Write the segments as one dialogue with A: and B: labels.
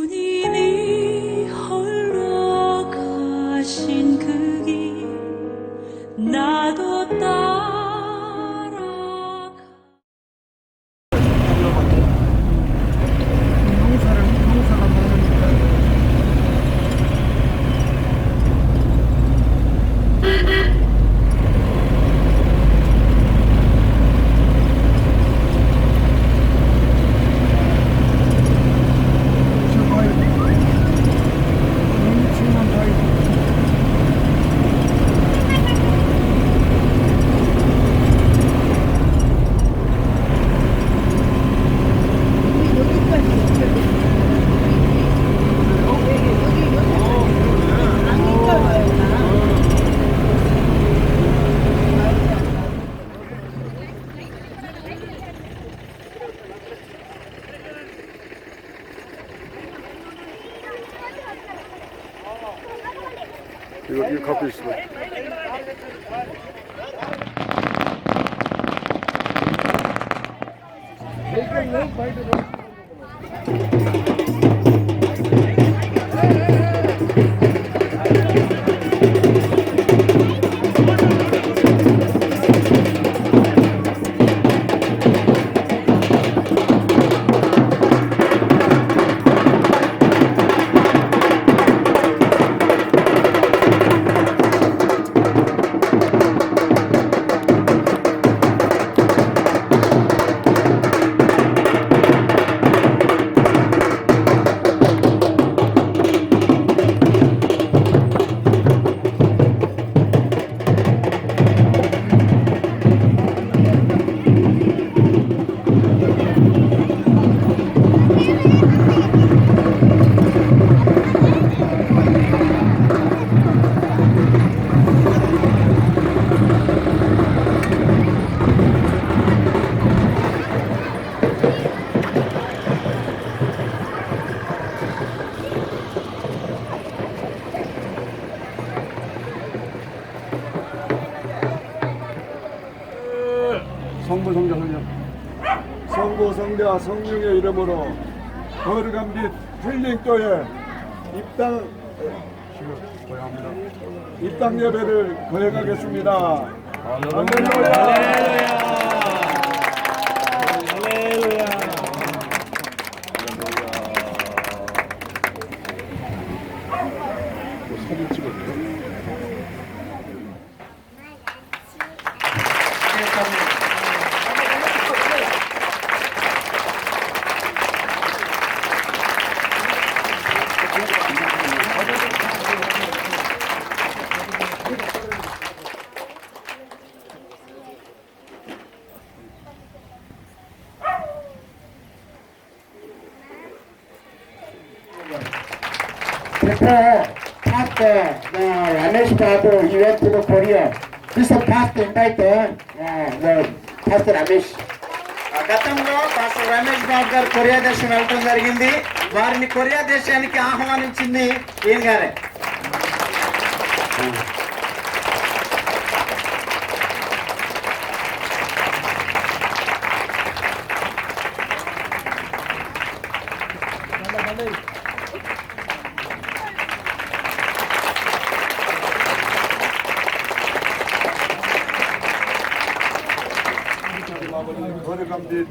A: 주님 이거, 이거 갖고 있어. 성부 성부 성자 성령의 이름으로 거룩한 빛 힐링교회 입당 입당 예배를 거행하겠습니다. 할렐루야.
B: 그러니까 이벤트는 거리야 그래서 파스 인바이트 네,
C: 파스 గతంలో డాక్టర్ రమేష్ గారు గారు కొరియా దేశం వెళ్ళటం జరిగింది. వారిని కొరియా దేశానికి ఆహ్వానించింది ఏం గారే?
A: 아버지 거룩한 빛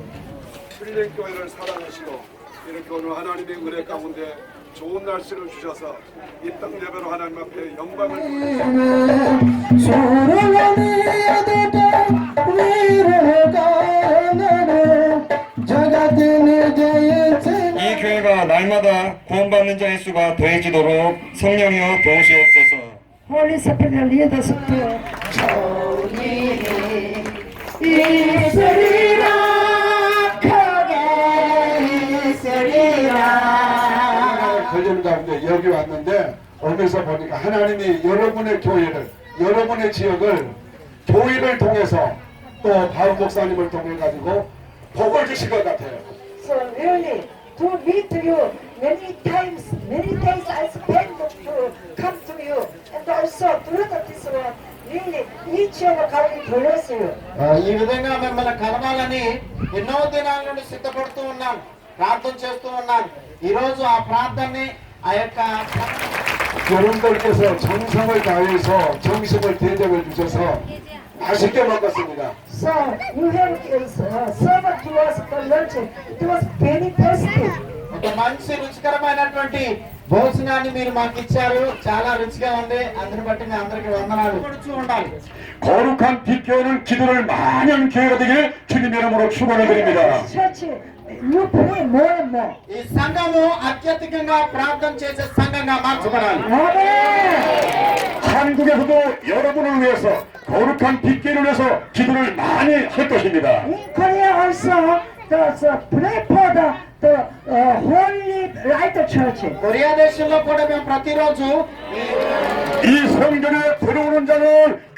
A: 힐링교회를 사랑하시고 이렇게 오늘 하나님의 은혜 가운데 좋은 날씨를 주셔서 이 땅 예배로 하나님 앞에 영광을
D: 이 교회가 날마다 구원받는 자의 수가 더해지도록 성령이여 도우시옵소서.
B: Holy Spirit lead us to 있으리라 크게 있으리라
E: 걸리는 가운데 여기 왔는데 오면서 보니까 하나님이 여러분의 교회를 여러분의 지역을 교회를 통해서 또 바울 목사님을 통해 가지고 복을 주실 것 같아요.
F: So really, to meet you many times, many days I spent to come to you, and also through this one, really each of God bless you.
C: ఆ, ఈ విధంగా మిమ్మల్ని కలవాలని ఎన్నో దినాల నుండి సిద్ధపడుతూ ఉన్నాను ప్రార్థన చేస్తూ ఉన్నాను ఈ రోజు ఆ ప్రార్థనని ఆ యొక్క
E: 여러분들께서 정성을 다해서 정식을 대접해 주셔서 맛있게 먹었습니다.
F: So you have uh, served to us the lunch. It was very tasty.
C: ఒక మంచి రుచికరమైనటువంటి భోజనాన్ని మీరు మాకు ఇచ్చారు చాలా రుచిగా ఉంది అందుని బట్టి మీ అందరికి వందనాలు కొడుచూ ఉండాలి
E: 거룩한 빛교회는 기도를 많이 하는 교회가 되길 주님 이름으로 축원을 드립니다.
F: Church, you pray more and more.
C: ఈ సంఘము అత్యధికంగా ప్రార్థన చేసే సంఘంగా మార్చబడాలి
F: Amen.
E: 한국에서도 여러분을 위해서 거룩한 빛교회를 위해서 기도를 많이 할 것입니다.
F: In Korea also, the, the pray for the, the uh, holy light church.
C: Korea దేశంలో కూడా మేము ప్రతిరోజు ఈ
E: 이 성전에 들어오는 자는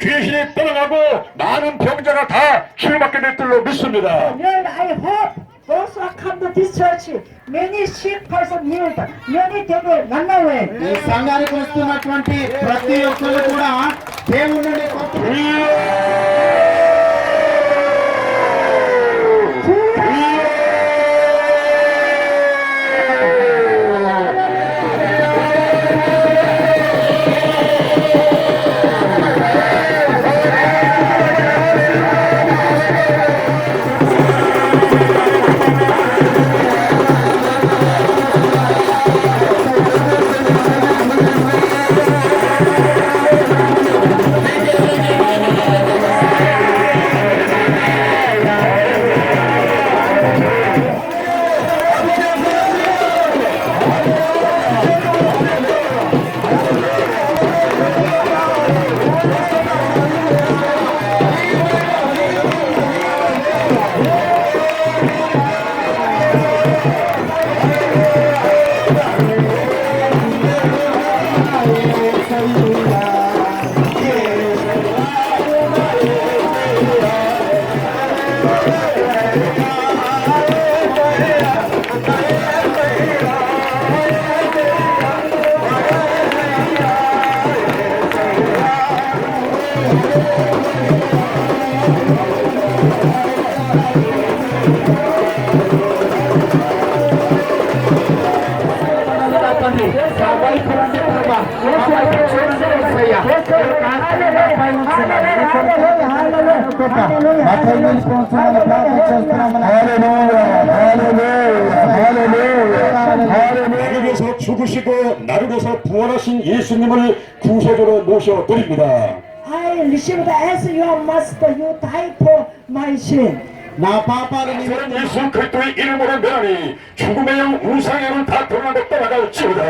E: 귀신이 떠나가고 많은 병자가 다 치유받게 될 줄로 믿습니다.
F: Lord, I hope those who come to this church, many sick person healed, many devil run away.
C: ఈ సంఘానికి వస్తున్నటువంటి ప్రతి ఒక్కరు కూడా దేవుని నుండి గొప్ప
D: Thank you. attendance sponsoring the prophet Hallelujah. Hallelujah. Hallelujah. Hallelujah. 나르고서 죽으시고 나르고서 부활하신 예수님을 구세주로 모셔드립니다.
F: I received as your master, you died for my sin.
C: 나
D: 바빠를 이는 예수 그리스도의 이름으로 멸하니 죽음의 영 우상에는 다 드러나고 떠나갈지어다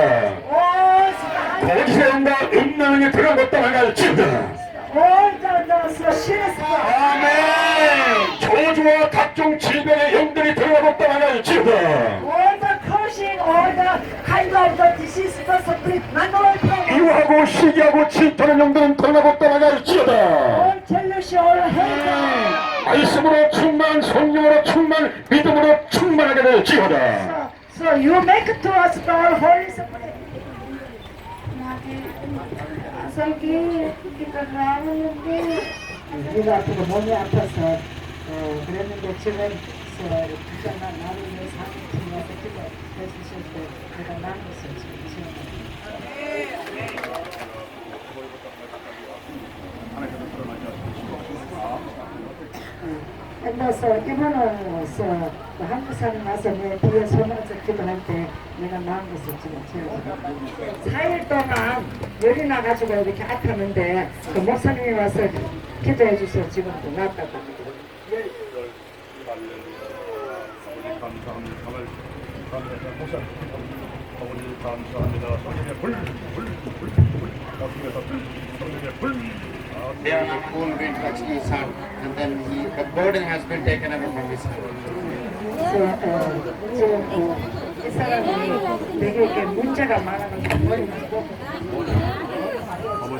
D: 거짓의 영과 음란이 드러나고 떠나갈지어다 아멘 저주와 각종 질병의 영들이
F: none of them.
D: 이유하고 시기하고 질투하는 영들은
F: jealousy, all hatred.
D: 말씀으로 충만 성령으로 충만 믿음으로 충만하게 될지어다
F: so you make to us the Holy Spirit.
G: फ़सल के Give up
F: the money after sir. Bringing the children, sir. Teacher na na rin yung sa akin kung nasa kita decision ko kada na ko sa decision. And sir, given sir. 서 한국 사람 와서 내 뒤에 서면서 기도할 때 내가 것을 지금 지금 4일 동안 열이 나가지고 이렇게 아팠는데 그 목사님이 와서 기도해 주셔서 지금도 낫다고.
C: They are not cool wind touched his hand, and then he, the burden has been taken away from his hand.
F: 지금 그, 이 사람이 되게 이렇게 문제가 많아서 머리가
A: 아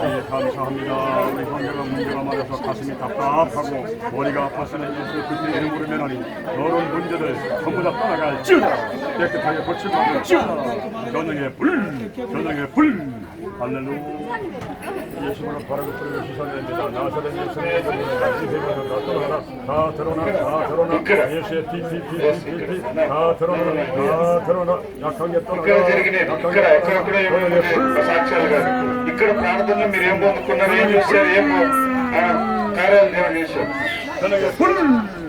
A: 이제 예, 감사합니다. 우리 형제가 문제가 많아서 가슴이 답답하고 머리가 아팠으니 예수 그때 이름 부르면 하니 너런 문제들 전부 다 떠나갈 지우라. 깨끗하게 고칠 마음을 지우라. 전능의 불 전능의 불. 할렐루야. 예수님을 바라고 부르는 시선입니다 나사렛 예수님의 전능을 다시 되면 다 드러나라. 다 드러나 다 드러나. 예수의 피피피피피피. 다 드러나 다 드러나. 약한 게 떠나라.
E: 약한 게 떠나라. 전능의 불. ఇక్కడ ప్రార్థనలు మీరు ఏం పొందుకున్నారు ఏం చూశారు ఏం కార్యాలు దేవుడు చేశారు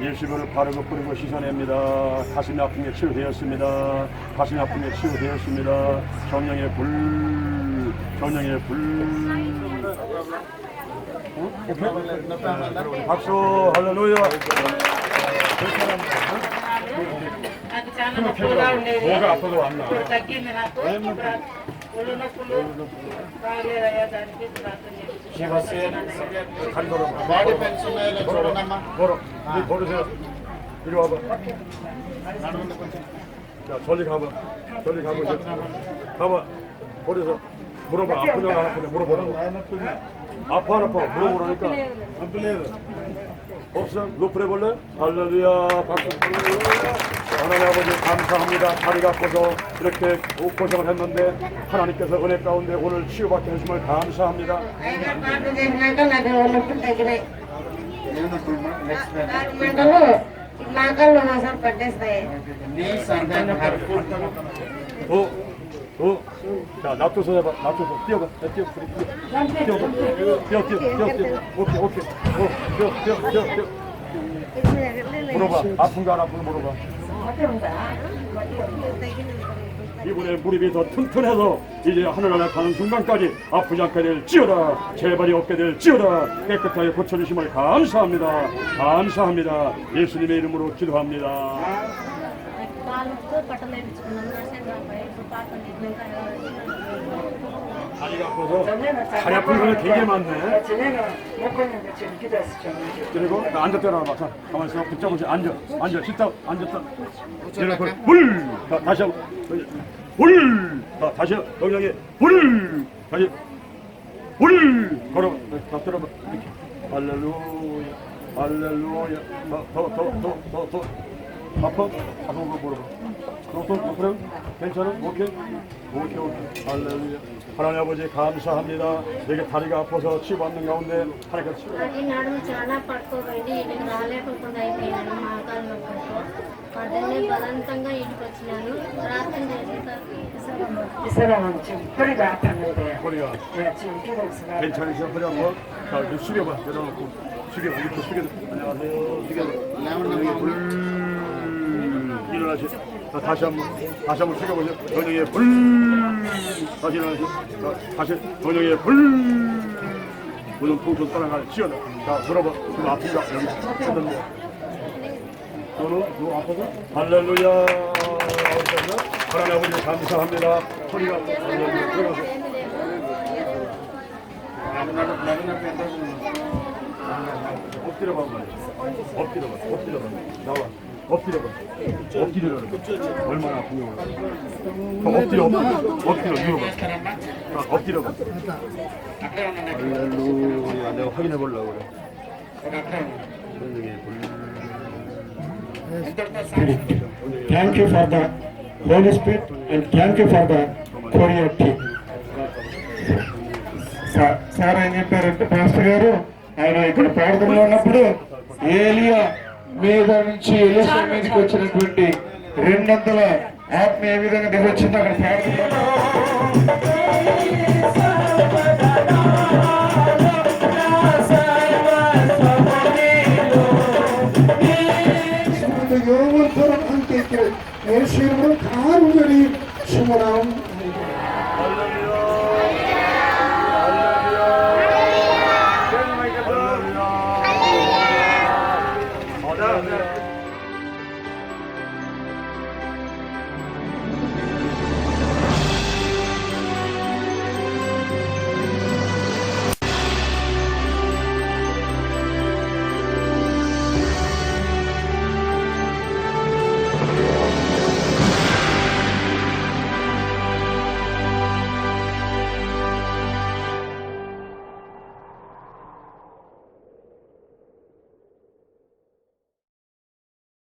A: 일시분을 바르고 뿌리고 씻어냅니다. 가슴이 아픈 게 치유되었습니다. 가슴이 아픈 게 치유되었습니다. 정령의 불, 정령의 불. 박수, 할렐루야. 뭐가 아파도 안 나.
G: ఇప్పుడు తగ్గింది నాకు ఇప్పుడు ఒళ్ళు నొప్పులు బాగలేదయ్యా దానికి ప్రార్థన చేయించు.
A: 다리 걸어.
C: బాడీ పెయిన్స్ ఉన్నాయో చూడండమ్మా
A: 걸어. 이 걸으세요. 이리 와봐. 자, 저리 가봐. 저리 가고 이제. 가봐. 버려서 물어봐. 아프냐 안 아프냐 물어보라고. 아파 안 아파 물어보라니까. 없어? 높으래 볼래? 할렐루야. 박수. 하나님 아버지 감사합니다. 다리가 아파서 이렇게 고생을 했는데 하나님께서 은혜 가운데 오늘 치유받게 해주심을 감사합니다. 어, 어, 자, 놔둬서 해봐, 놔둬서. 뛰어가, 야, 뛰어, 그래, 뛰어. 뛰어가, 뛰어, 뛰어, 뛰어, 뛰어. 오케이, 오케이. 어, 뛰어, 뛰어, 뛰어, 뛰어. 물어봐, 아픈가 안 아픈가 물어봐. 이번에 무릎이 더 튼튼해서 이제 하늘나라 가는 순간까지 아프지 않게 될지어다. 재발이 없게 될지어다. 깨끗하게 고쳐주심을 감사합니다. 감사합니다. 예수님의 이름으로 기도합니다 다리가 아파서 다리 아픈 거는 되게 많네
F: 전에는 먹고 있는데 지금 기도해서 좀
A: 그리고 나 앉았다 놔봐 자 가만히 있어 붙잡으시 앉아 앉아 sit 앉았다 불 자, 다시 한번 불 자, 다시 영영이 불 다시 불 걸어 자 들어봐 이렇게 할렐루야 할렐루야 더 더 더 더더 아파 아픈 거 물어봐 너또 그래 괜찮아 오케이 오케이 오케이 할렐루야 하나님 아버지 감사합니다 내게 다리가 아파서 치유받는 가운데 하나님께서 치유
G: అది నడుము చాలా పట్టుకోబోయింది ఇంటికి రాలేకుండా అయిపోయినాను మా కాలు నొప్పులతో అదే బలవంతంగా ఇంటికి వచ్చినాను ప్రార్థన చేసిన
F: 이 사람은 지금 허리가 아팠는데
A: 허리가
F: 예, 지금 기도해서
A: 괜찮으세요? 허리 한번 자 이렇게 숙여봐 내려놓고 숙여 이렇게 숙여 안녕하세요 숙여 여기 불 일어나시 자 다시 한번 다시 한번 숙여보세요 전영의 불. 다시 일어나시 자 다시 전영의 불. 무슨 통통 따라가 치어나 자 물어봐. 지금 아픈가? 여기 했는데 너는 너 아파서? 할렐루야. 하나님 아버지 감사합니다. 할렐루야 들어가서 엎드려 봐. 엎드려 봐. 엎드려 봐. 나와. 엎드려 봐. 엎드려 봐. 얼마나 아픈지 몰라. 더 엎드려 엎드려. 엎드려 이거 봐. 자, 엎드려 봐. 할렐루야. 내가 확인해 보려고 그래. 선생님 불.
B: Thank you for the Holy Spirit and thank you for the Korea team. సా- సార్ ఏం చెప్పారంటే పాస్టర్ గారు ఆయన ఇక్కడ ప్రార్థనలో ఉన్నప్పుడు ఏలియా మీద నుంచి ఎలిసా మీదకి వచ్చినటువంటి రెండు వందల ఆత్మ ఏ విధంగా దిగొచ్చిందో అక్కడ